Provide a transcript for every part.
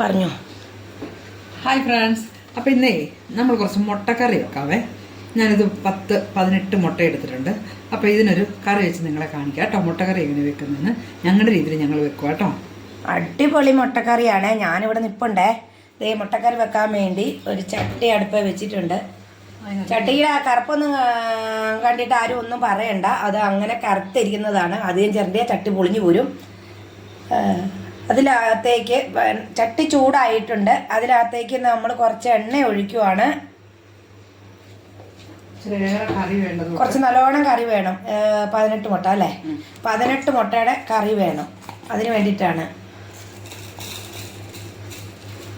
പറഞ്ഞോ. Hi friends അപ്പോൾ ഇന്നേ നമ്മൾ കുറച്ച് മുട്ടക്കറി വെക്കാവേ. ഞാനിത് പത്ത് പതിനെട്ട് മുട്ട എടുത്തിട്ടുണ്ട്. അപ്പോൾ ഇതിനൊരു കറി വെച്ച് നിങ്ങളെ കാണിക്കാം കേട്ടോ. മുട്ടക്കറി എങ്ങനെ വെക്കുന്നതെന്ന് ഞങ്ങളുടെ രീതിയിൽ ഞങ്ങൾ വെക്കുക കേട്ടോ. അടിപൊളി മുട്ടക്കറിയാണ്. ഞാനിവിടെ നിൽപ്പുണ്ടേ ദേ മുട്ടക്കറി വെക്കാൻ വേണ്ടി ഒരു ചട്ടി അടുപ്പ് വെച്ചിട്ടുണ്ട്. ചട്ടിയിൽ ആ കറുപ്പൊന്നും കണ്ടിട്ട് ആരും ഒന്നും പറയണ്ട. അത് അങ്ങനെ കറുത്തിരിക്കുന്നതാണ്. അധികം ചെറിയ ചട്ടി പൊളിഞ്ഞു പോരും ആ, അതിനകത്തേക്ക് ചട്ടി ചൂടായിട്ടുണ്ട്. അതിനകത്തേക്ക് നമ്മൾ കുറച്ച് എണ്ണ ഒഴിക്കുവാണ്. കുറച്ച് നല്ലോണം കറി വേണം. പതിനെട്ട് മുട്ട അല്ലേ? പതിനെട്ട് മുട്ടയുടെ കറി വേണം. അതിന് വേണ്ടിയിട്ടാണ്.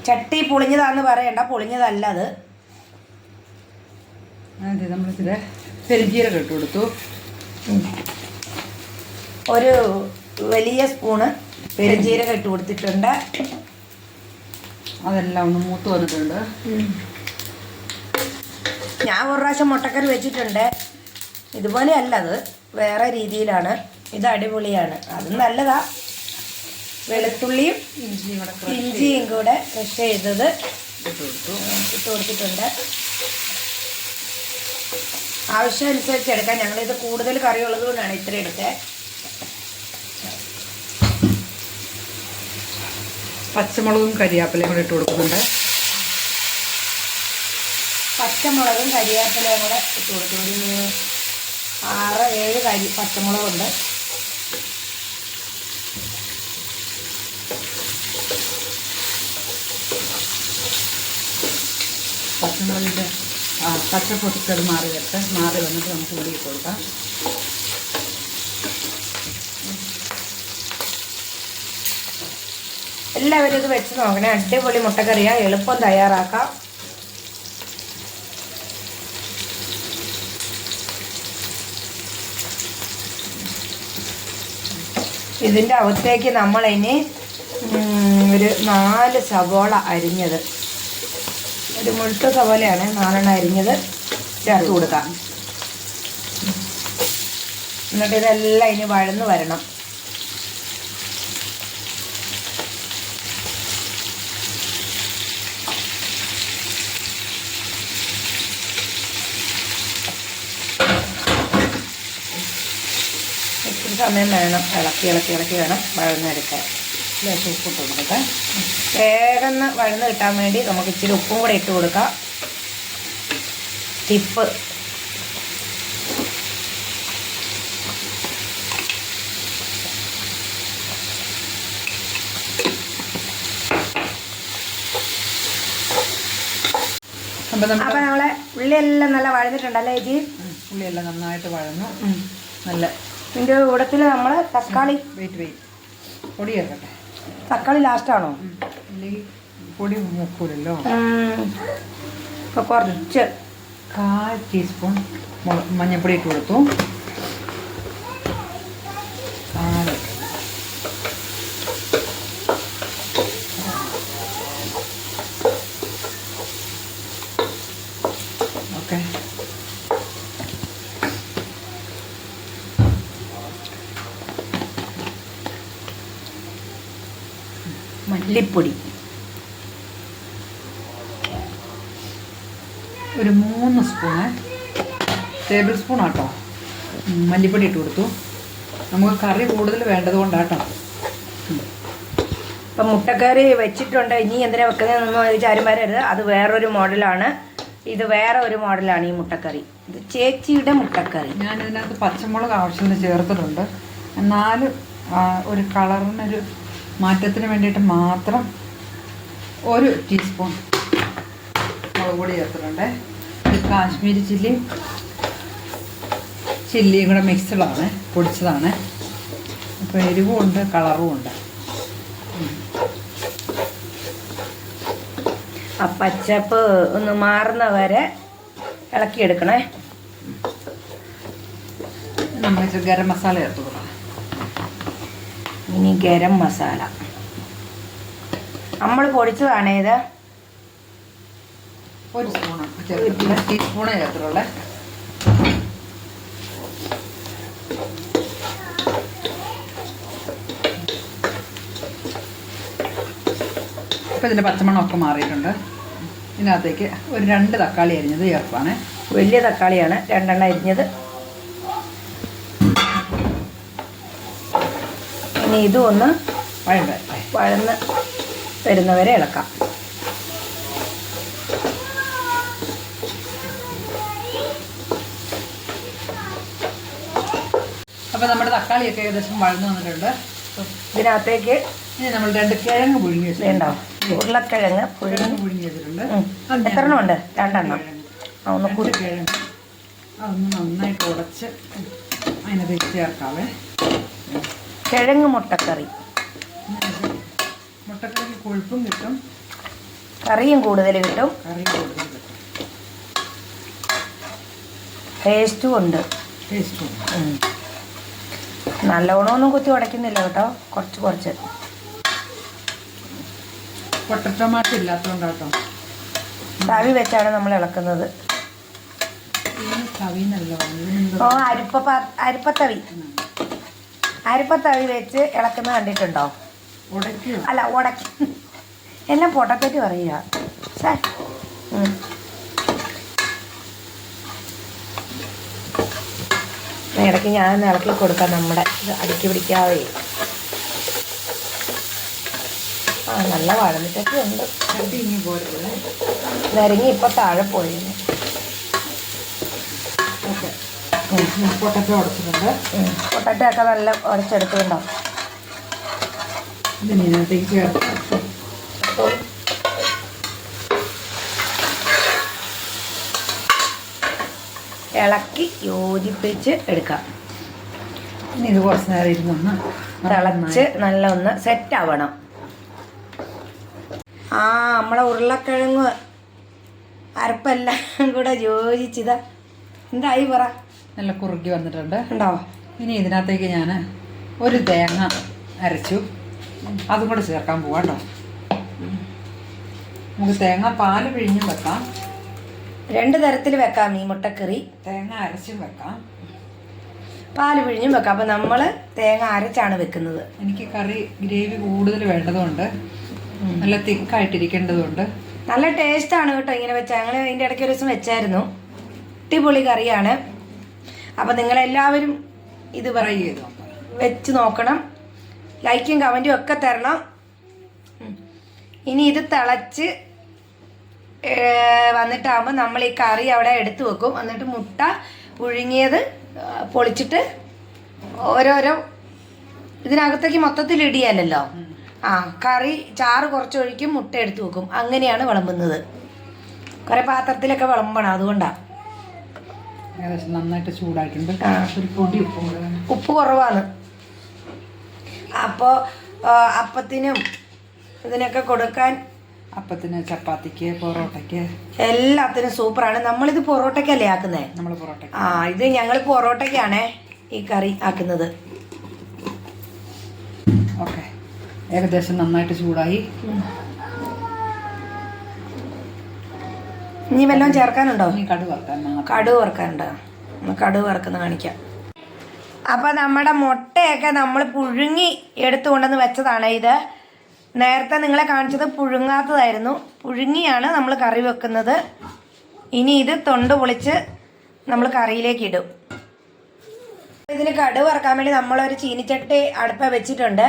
ചട്ടി പൊളിഞ്ഞതാന്ന് പറയണ്ട. പൊളിഞ്ഞതല്ല അത്. അതെ നമ്മളിച്ചിരി പെരുംജീരകം ഇട്ട് കൊടുത്തു. ഒരു വലിയ സ്പൂണ് പെരുംജീരകം ഇട്ട് കൊടുത്തിട്ടുണ്ട്. അതെല്ലാം ഒന്ന് മൂത്ത് വന്നിട്ടുണ്ട്. ഞാൻ ഒരു പ്രാവശ്യം മുട്ടക്കറി വെച്ചിട്ടുണ്ട്. ഇതുപോലെ അല്ല അത് വേറെ രീതിയിലാണ്. ഇത് അടിപൊളിയാണ്. അത് നല്ലതാ. വെളുത്തുള്ളിയും ഇഞ്ചിയും കൂടെ ക്രഷ് ചെയ്തത്. ഇട്ട് കൊടുത്തു ഇട്ട് കൊടുത്തിട്ടുണ്ട്. ആവശ്യമനുസരിച്ച് എടുക്കാം. ഞങ്ങളിത് കൂടുതൽ കറിയുള്ളത് കൊണ്ടാണ് ഇത്ര എടുത്തത് പച്ചമുളകും കരിയാപ്പിലയും കൂടെ ഇട്ട് കൊടുക്കുന്നുണ്ട്. പച്ചമുളകും കരിയാപ്പിലയും കൂടെ ഇട്ട് കൊടുക്കുന്നു ആറ് ഏഴ് കരി പച്ചമുളകുണ്ട്. പച്ചമുളകിന്റെ ആ പച്ചപ്പൊട്ടിക്കത് മാറി വരട്ടെ. മാറി വന്നിട്ട് നമുക്ക് ഉള്ളിൽ കൊടുക്കാം. എല്ലാവരും ഇത് വെച്ച് നോക്കണേ. അടിപൊളി മുട്ടക്കറിയാ. എളുപ്പം തയ്യാറാക്കാം. ഇതിന്റെ അകത്തേക്ക് നമ്മൾ ഇനി ഒരു നാല് സവോള അരിഞ്ഞത്. ഒരു മുഴുത്ത സവോളയാണ് നാലെണ്ണം അരിഞ്ഞത് ചേർത്ത് കൊടുക്കാം. എന്നിട്ട് ഇതെല്ലാം ഇനി വഴന്ന് വരണം. സമയം വേണം. ഇളക്കി ഇളക്കി ഇളക്കി വേണം വഴന്നെടുക്കാൻ. ലേശം ഉപ്പിട്ട് കൊടുക്കട്ടെ. വേഗം വഴന്ന് കിട്ടാൻ വേണ്ടി നമുക്ക് ഇച്ചിരി ഉപ്പും കൂടെ ഇട്ട് കൊടുക്കാം. ടിപ്പ്. അപ്പം നമ്മളെ ഉള്ളിയെല്ലാം നല്ല വഴന്നിട്ടുണ്ടല്ലേ ചേച്ചി ഉള്ളിയെല്ലാം നന്നായിട്ട് വഴന്നു. നല്ല ഇതിന്റെ കൂടത്തിൽ നമ്മൾ തക്കാളി. വെയിറ്റ് വെയിറ്റ് പൊടി ചേർക്കട്ടെ തക്കാളി ലാസ്റ്റാണോ അല്ലെങ്കിൽ പൊടി മുക്കൂലല്ലോ ഇപ്പോൾ കുറച്ച്. കാൽ ടീസ്പൂൺ മഞ്ഞൾപ്പൊടി ഇട്ട് കൊടുത്തു കാൽ ഓക്കെ മല്ലിപ്പൊടി. ഒരു മൂന്ന് സ്പൂണ് ടേബിൾ സ്പൂൺ ആട്ടോ. മല്ലിപ്പൊടി ഇട്ട് കൊടുത്തു. നമുക്ക് കറി കൂടുതൽ വേണ്ടത് കൊണ്ടാട്ടോ. ഇപ്പം മുട്ടക്കറി വെച്ചിട്ടുണ്ട്. ഇനി എന്തിനാ വെക്കുന്നതെന്നൊന്നും ആരും വരരുത് അത് വേറൊരു മോഡലാണ്. ഇത് വേറെ ഒരു മോഡലാണ് ഈ മുട്ടക്കറി. ഇത് ചേച്ചിയുടെ മുട്ടക്കറി. ഞാൻ ഇതിനകത്ത് പച്ചമുളക് ആവശ്യത്തിന് ചേർത്തിട്ടുണ്ട്. എന്നാലും ഒരു കളറിനൊരു മാറ്റത്തിന് വേണ്ടിയിട്ട് മാത്രം ഒരു ടീസ്പൂൺ മുളക് പൊടി ചേർത്തിട്ടുണ്ട്. കാശ്മീരി ചില്ലി. ചില്ലിയും കൂടെ മിക്സഡാണ് പൊടിച്ചതാണ്. അപ്പോൾ എരിവും ഉണ്ട് കളറും ഉണ്ട് ആ പച്ചപ്പ് ഒന്ന് മാറുന്ന വരെ ഇളക്കിയെടുക്കണേ. നമ്മൾ ഗരം മസാല ചേർത്ത് കൊടുക്കാം ഇനി ഗരം മസാല. നമ്മൾ പൊടിച്ചതാണ് ഇത്? ഒരു സ്പൂണ്. ചേർത്തിട്ടുള്ള. ചേർത്തിട്ടുള്ളത് ഇപ്പം ഇതിന്റെ പച്ചമണമൊക്കെ മാറിയിട്ടുണ്ട്. ഇതിനകത്തേക്ക് ഒരു രണ്ട് തക്കാളി അരിഞ്ഞത് ചേർക്കുവാണ്. വലിയ തക്കാളിയാണ്. രണ്ടെണ്ണം അരിഞ്ഞത്. ഇനി ഇതും ഒന്ന് വഴന്ന് വരുന്നവരെ ഇളക്കാം. അപ്പോൾ നമ്മുടെ തക്കാളിയൊക്കെ ഏകദേശം വഴന്നു വന്നിട്ടുണ്ട്. ഇതിനകത്തേക്ക് ഇനി നമ്മൾ രണ്ട് കിഴങ്ങ് പുഴുങ്ങി വെച്ചിട്ടുണ്ടോ. ഉരുളക്കിഴങ്ങ് പുഴുങ്ങി. പുഴുങ്ങി വെച്ചിട്ടുണ്ട്. എത്ര എണ്ണം ഉണ്ട്? രണ്ടെണ്ണം. ആ ഒന്ന് കൂടി കിഴങ്ങ്. അതൊന്ന് നന്നായിട്ട് ഉടച്ച് അതിനകത്ത് ചേർക്കാവേ. കിഴങ്ങ് മുട്ടക്കറി. മുട്ടക്കറി കൊഴുപ്പും കിട്ടും. കറിയും കൂടുതൽ കിട്ടും. കറിയും കൂടുതൽ കിട്ടും. ടേസ്റ്റും ഉണ്ട്. ടേസ്റ്റും. നല്ലോണമൊന്നും കുത്തി ഉടയ്ക്കുന്നില്ല കേട്ടോ. കുറച്ച് കുറച്ച്. പൊട്ടറ്റോമാറ്റോ ഇല്ലാത്തതുകൊണ്ടാട്ടോ തവി വെച്ചാണ് നമ്മൾ ഇളക്കുന്നത്. ഓ അരിപ്പ അരിപ്പത്തവി. അരിപ്പത്തവി വെച്ച് ഇളക്കുന്നത് കണ്ടിട്ടുണ്ടോ? അല്ല ഉടക്കി എല്ലാം പൊട്ടത്തേക്ക് പറയുക. സാർ. ഇടയ്ക്ക് ഞാൻ ഇളക്കി കൊടുക്കാം നമ്മുടെ ഇത് അടുക്കി പിടിക്കാതെ ആ നല്ല വഴന്നിട്ടൊക്കെ ഉണ്ട്. നിരങ്ങി ഇപ്പൊ താഴെ പോയി ഓക്കെ. പൊട്ടറ്റോ ഉടച്ചിട്ടുണ്ട് പൊട്ടറ്റോ ഒക്കെ നല്ല ഉടച്ചെടുത്തിട്ടുണ്ടോ ഇതിന് ഇതിനകത്തേക്ക് ചേർത്ത് ഇളക്കി യോജിപ്പിച്ച് എടുക്കാം. ഇനി ഇത് കുറച്ച് നേരം ഇരുന്നൊന്ന് തിളച്ച് നല്ല ഒന്ന് സെറ്റ് ആവണം. ആ നമ്മളെ ഉരുളക്കിഴങ്ങ് അരപ്പെല്ലാം കൂടെ യോജിച്ചിതാ. എന്തായി പറ? നല്ല കുറുകി വന്നിട്ടുണ്ട്. ഉണ്ടോ ഇനി ഇതിനകത്തേക്ക് ഞാൻ ഒരു തേങ്ങ അരച്ചു. അതും കൂടെ ചേർക്കാൻ പോവാം കേട്ടോ നമുക്ക് തേങ്ങ പാൽ പിഴിഞ്ഞും വെക്കാം. രണ്ട് തരത്തിൽ വെക്കാം ഈ മുട്ടക്കറി. തേങ്ങ അരച്ചും വെക്കാം. പാൽ പിഴിഞ്ഞും വെക്കാം. അപ്പം നമ്മൾ തേങ്ങ അരച്ചാണ് വെക്കുന്നത്. എനിക്ക് കറി ഗ്രേവി കൂടുതൽ വേണ്ടതുകൊണ്ട് നല്ല തിക്കായിട്ടിരിക്കേണ്ടതുകൊണ്ട് നല്ല ടേസ്റ്റ് ആണ് കേട്ടോ ഇങ്ങനെ വെച്ചാൽ ഞങ്ങൾ അതിന്റെ ഇടയ്ക്ക് ഒരു ദിവസം വെച്ചായിരുന്നു. അടിപൊളി കറിയാണ്. അപ്പം നിങ്ങളെല്ലാവരും ഇത് പറയുക ചെയ്തു വെച്ച് നോക്കണം. ലൈക്കും കമന്റും ഒക്കെ തരണം. ഇനി ഇത് തിളച്ച് വന്നിട്ടാകുമ്പോൾ നമ്മൾ ഈ കറി അവിടെ എടുത്തു വെക്കും. എന്നിട്ട് മുട്ട പുഴുങ്ങിയത് പൊളിച്ചിട്ട് ഓരോരോ ഇതിനകത്തേക്ക് മൊത്തത്തിൽ ഇടിയല്ലോ ആ കറി ചാറ് കുറച്ചൊഴിക്കും മുട്ട എടുത്തു വെക്കും. അങ്ങനെയാണ് വിളമ്പുന്നത്. കുറേ പാത്രത്തിലൊക്കെ വിളമ്പണം അതുകൊണ്ടാണ് ഏകദേശം നന്നായിട്ട് ചൂടായിട്ടുണ്ട്. ഒരു പൊടി ഉപ്പും ഉപ്പ് കുറവാണ്. അപ്പോൾ അപ്പത്തിനും ഇതിനൊക്കെ കൊടുക്കാൻ അപ്പത്തിന് ചപ്പാത്തിക്ക് പൊറോട്ടയ്ക്ക്. എല്ലാത്തിനും സൂപ്പറാണ്. നമ്മളിത് പൊറോട്ടയ്ക്കല്ലേ ആക്കുന്നേ? നമ്മൾ പൊറോട്ട ആ ഇത് ഞങ്ങൾ പൊറോട്ടയ്ക്കാണേ ഈ കറി ആക്കുന്നത്. ഓക്കെ. ഏകദേശം നന്നായിട്ട് ചൂടായി. ഇനി വല്ലതും ചേർക്കാനുണ്ടോ? കടു വറക്കാനുണ്ടോ കടു കടുവ് വറുക്കാനുണ്ടോ? ഒന്ന് കടുവ് വറുക്കുന്ന കാണിക്കാം. അപ്പൊ നമ്മുടെ മുട്ടയൊക്കെ നമ്മൾ പുഴുങ്ങി എടുത്തു കൊണ്ടുവന്ന് വെച്ചതാണ് ഇത്. നേരത്തെ നിങ്ങളെ കാണിച്ചത് പുഴുങ്ങാത്തതായിരുന്നു. പുഴുങ്ങിയാണ് നമ്മൾ കറി വെക്കുന്നത്. ഇനി ഇത് തൊണ്ട് പൊളിച്ച് നമ്മൾ കറിയിലേക്ക് ഇടും. ഇതിന് കടുവ് വറക്കാൻ വേണ്ടി നമ്മളൊരു ചീനിച്ചട്ടി അടുപ്പ വെച്ചിട്ടുണ്ട്.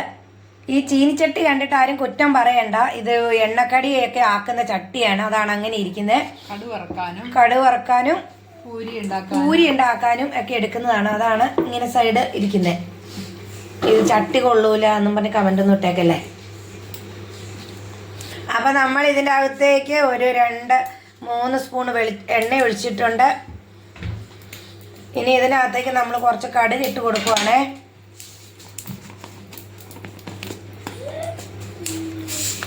ഈ ചീനിച്ചട്ടി കണ്ടിട്ട് ആരും കുറ്റം പറയണ്ട. ഇത് എണ്ണക്കടിയൊക്കെ ആക്കുന്ന ചട്ടിയാണ്. അതാണ് അങ്ങനെ ഇരിക്കുന്നത് കടുവറക്കാനും കടുവറക്കാനും കടുവ് വറക്കാനും പൂരി പൂരി ഉണ്ടാക്കാനും ഒക്കെ എടുക്കുന്നതാണ്. അതാണ് ഇങ്ങനെ സൈഡ് ഇരിക്കുന്നത് ഇത് ചട്ടി കൊള്ളൂല എന്നും പറഞ്ഞ് കമന്റ് ഒന്നും ഇട്ടേക്കല്ലേ? അപ്പൊ നമ്മൾ ഇതിന്റെ അകത്തേക്ക് ഒരു രണ്ട് മൂന്ന് സ്പൂൺ വെളി എണ്ണ ഒഴിച്ചിട്ടുണ്ട്. ഇനി ഇതിനകത്തേക്ക് നമ്മൾ കുറച്ച് കടുക് ഇട്ട് കൊടുക്കുവാണേ.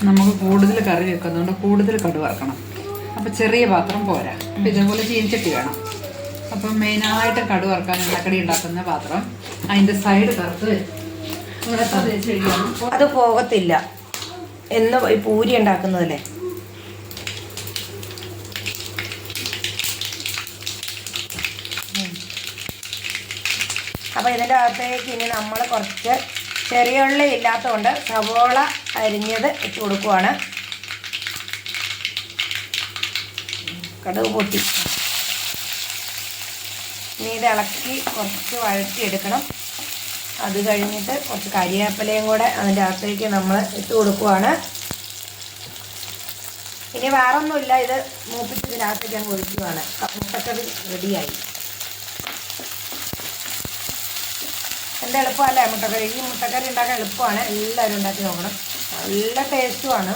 നമുക്ക് കൂടുതൽ കറി വെക്കുന്നതുകൊണ്ട് കൂടുതൽ കടുവാക്കണം അപ്പം അപ്പോൾ ചെറിയ പാത്രം പോരാ. അപ്പം ഇതേപോലെ ചീനിച്ചട്ടി വേണം. അപ്പം മെയിനായിട്ട് കടു വറക്കാൻ എണ്ണക്കടി ഉണ്ടാക്കുന്ന പാത്രം അതിന്റെ സൈഡ് കറുത്ത് അത് പോകത്തില്ല. എന്ന് പൂരി ഉണ്ടാക്കുന്നതല്ലേ? അപ്പോൾ ഇതിന്റെ അകത്തേക്ക് ഇനി നമ്മൾ കുറച്ച് ചെറിയ ഉള്ളി ഇല്ലാത്തതുകൊണ്ട് സവോള അരിഞ്ഞത് ഇട്ട് കൊടുക്കുവാണ്. കടുക് പൊട്ടി. ഇനി ഇളക്കി കുറച്ച് വഴറ്റിയെടുക്കണം. അത് കഴിഞ്ഞിട്ട് കുറച്ച് കരിവേപ്പിലയും കൂടെ അതിന്റെ അകത്തേക്ക് നമ്മൾ ഇട്ട് കൊടുക്കുവാണ്. ഇനി വേറൊന്നുമില്ല ഇത് മൂപ്പിച്ചതിനകത്തേക്ക് ഞാൻ കൊടുക്കുവാണ് ഒഴിക്കുവാണ്. റെഡിയായി എന്റെ എളുപ്പമല്ലേ? മുട്ടക്കറി. ഈ മുട്ടക്കറി ഉണ്ടാക്കാൻ എളുപ്പമാണ്. എല്ലാവരും ഉണ്ടാക്കി നോക്കണം. നല്ല ടേസ്റ്റുമാണ്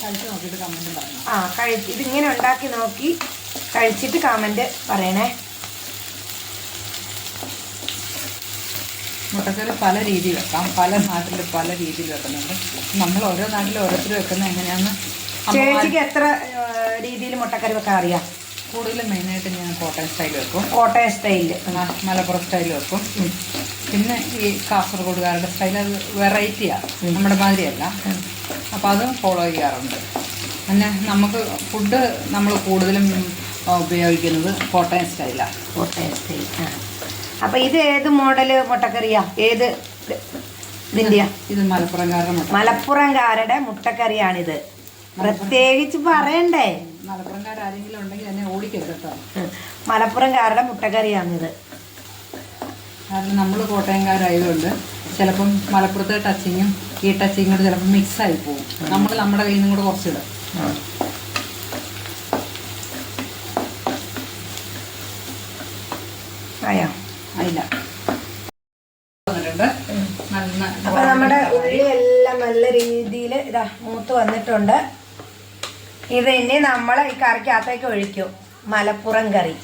കഴിച്ച് നോക്കിയിട്ട് കമന്റ് പറഞ്ഞു ആ കഴിച്ച്. ഇതിങ്ങനെ ഉണ്ടാക്കി നോക്കി കഴിച്ചിട്ട് കമന്റ് പറയണേ. മുട്ടക്കറി പല രീതിയിൽ വെക്കാം. പല നാട്ടിൽ പല രീതിയിൽ വെക്കുന്നുണ്ട്. നമ്മൾ ഓരോ നാട്ടിൽ ഓരോരുത്തർ വെക്കുന്നത് എങ്ങനെയാണെന്ന് ചേച്ചിക്ക് എത്ര രീതിയിൽ മുട്ടക്കറി വെക്കാൻ അറിയാം? കൂടുതലും മെയിനായിട്ട് ഞാൻ കോട്ടയം സ്റ്റൈൽ വെക്കും. കോട്ടയം സ്റ്റൈൽ മലപ്പുറം സ്റ്റൈൽ വെക്കും. പിന്നെ ഈ കാസർഗോഡുകാരുടെ സ്റ്റൈൽ അത് വെറൈറ്റിയാണ് നമ്മുടെ മാതിരിയല്ല. അപ്പോൾ അത് ഫോളോ ചെയ്യാറുണ്ട്. പിന്നെ നമുക്ക് ഫുഡ് നമ്മൾ കൂടുതലും ഉപയോഗിക്കുന്നത് കോട്ടയം സ്റ്റൈലാണ് കോട്ടയം സ്റ്റൈൽ ആ. അപ്പം ഇത് ഏത് മോഡൽ മുട്ടക്കറിയാ? ഏത് ഇതിന്റെയാ ഇത് മലപ്പുറംകാരുടെ മലപ്പുറംകാരുടെ മുട്ടക്കറിയാണിത്. പ്രത്യേകിച്ച് പറയണ്ടേ? മലപ്പുറംകാരെങ്കിലും ഉണ്ടെങ്കിൽ എന്നെ ഓടിക്കരുത് കേട്ടോ. ഉം. മലപ്പുറംകാരുടെ മുട്ടക്കറിയാണിത് കാരണം നമ്മൾ കോട്ടയംകാരായതുകൊണ്ട് ചിലപ്പം മലപ്പുറത്തെ ടച്ചിങ്ങും ഈ ടച്ചിങ്ങും കൂടെ ചിലപ്പോൾ മിക്സായി പോകും. നമ്മൾ നമ്മുടെ കയ്യിൽ നിന്നും കൂടെ കുറച്ചിടും. ആയോ. അപ്പൊ നമ്മുടെ ഉള്ളി എല്ലാം നല്ല രീതിയിൽ ഇതാ മൂത്ത് വന്നിട്ടുണ്ട്. ഇത് ഇനി നമ്മൾ ഈ കറിക്കകത്തേക്ക് ഒഴിക്കും. മലപ്പുറം കറി.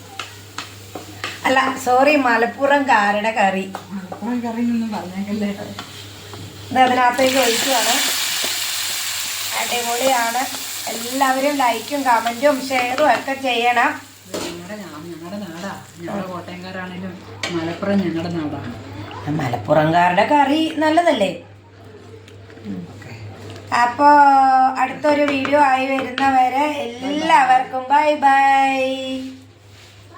അല്ല സോറി മലപ്പുറം കാരുടെ കറി. മലപ്പുറം കറി ഇത് അതിനകത്തേക്ക് ഒഴിക്കുവാണ്. അടിപൊളിയാണ്. എല്ലാവരും ലൈക്കും കമന്റും ഷെയറും ഒക്കെ ചെയ്യണം. ഞങ്ങളുടെ നാടാ. ഞങ്ങളുടെ കോട്ടയംകാരാണേലും മലപ്പുറം ഞങ്ങളുടെ നാടാണ്. മലപ്പുറംകാരുടെ കറി നല്ലതല്ലേ? അപ്പോൾ അടുത്തൊരു വീഡിയോ ആയി വരുന്നവരെ എല്ലാവർക്കും ബൈ ബൈ.